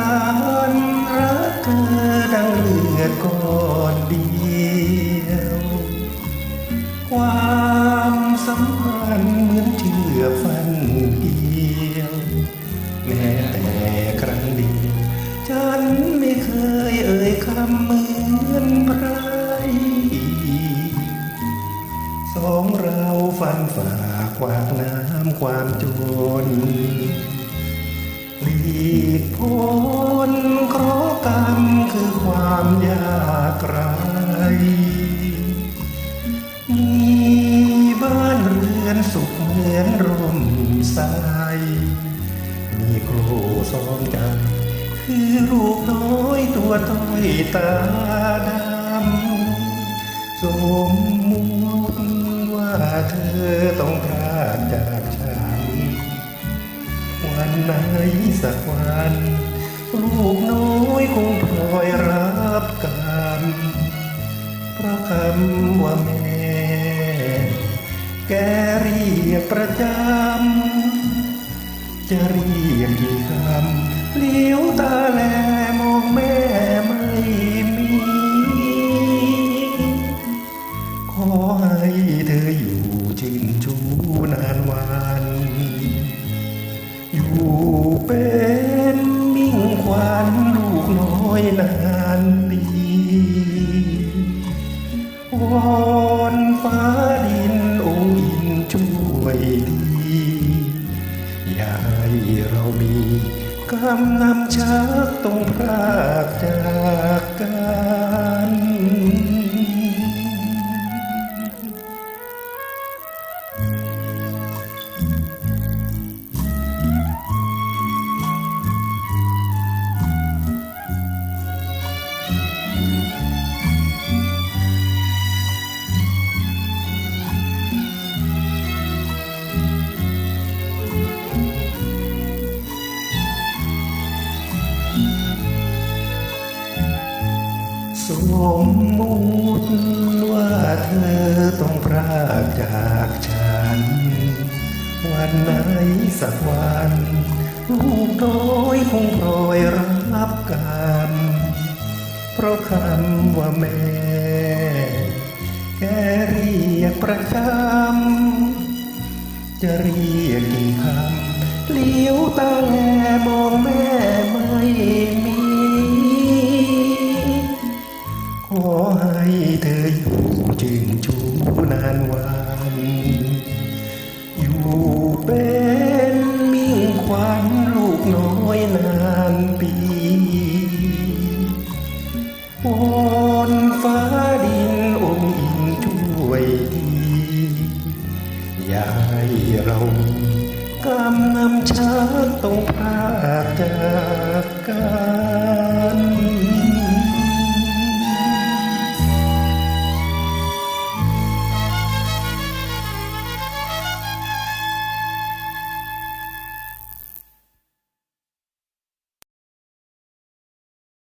ฉันรักเธอดังเลือดก่อนเดียว ความสัมพันธ์เหมือนเชื่อฟันเกี่ยวแม้แต่ครั้งเดียวฉันไม่เคยเอ่ยคำเหมือนใครสองเราฟันฝ่าควากน้ำความจน หลีกพ้นเคราะกรรมคือความยากไรมีบ้านเรือนสุขเหมือนร่มใสมีครูสองใจคือลูกน้อยตัวต้อยตาดำสมมุติว่าเธอต้องพลาดจากฉัน วันไหนสักวันลูกน้อยคงพลอยรับกรรมพระคำว่าแม่แกเรียกประจำจะเรียกกี่คำเลี้ยวตาแล ไม่นานดีวอนฟ้าดินองค์อินช่วยดีอย่าให้เรามีกำนำชักต้องพรากจาก สมมุติว่าเธอต้องพรากจากฉัน วันไหนสักวันลูกน้อยคงพลอยรับกรรมเพราะคำว่าแม่ แกเรียกประจำจะเรียกกี่คำเลี้ยวตาแลมองแม่ไม่มี บนฟ้าดินองค์อินช่วยดีอย่าให้เรามีกำนำชักต้องพากจากกัน